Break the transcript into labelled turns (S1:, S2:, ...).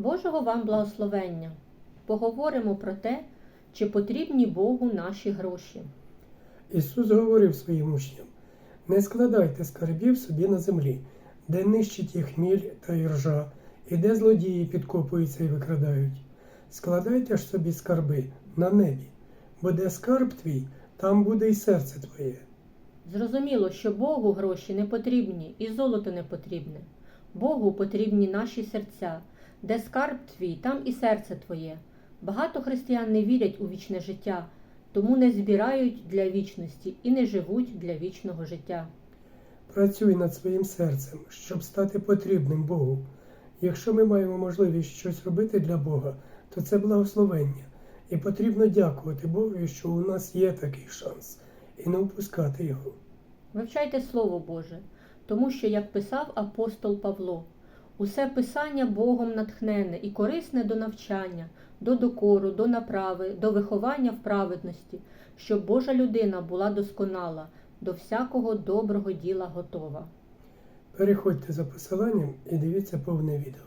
S1: Божого вам благословення. Поговоримо про те, чи потрібні Богу наші гроші.
S2: Ісус говорив своїм учням: не складайте скарбів собі на землі, де нищить їх хміль та іржа, і де злодії підкопуються і викрадають. Складайте ж собі скарби на небі, бо де скарб твій, там буде й серце твоє.
S1: Зрозуміло, що Богу гроші не потрібні і золото не потрібне. Богу потрібні наші серця. Де скарб твій, там і серце твоє. Багато християн не вірять у вічне життя, тому не збирають для вічності і не живуть для вічного життя.
S2: Працюй над своїм серцем, щоб стати потрібним Богу. Якщо ми маємо можливість щось робити для Бога, то це благословення, і потрібно дякувати Богу, що у нас є такий шанс, і не впускати його.
S1: Вивчайте Слово Боже, тому що, як писав апостол Павло, усе писання Богом натхнене і корисне до навчання, до докору, до направи, до виховання в праведності, щоб Божа людина була досконала, до всякого доброго діла готова.
S2: Переходьте за посиланням і дивіться повне відео.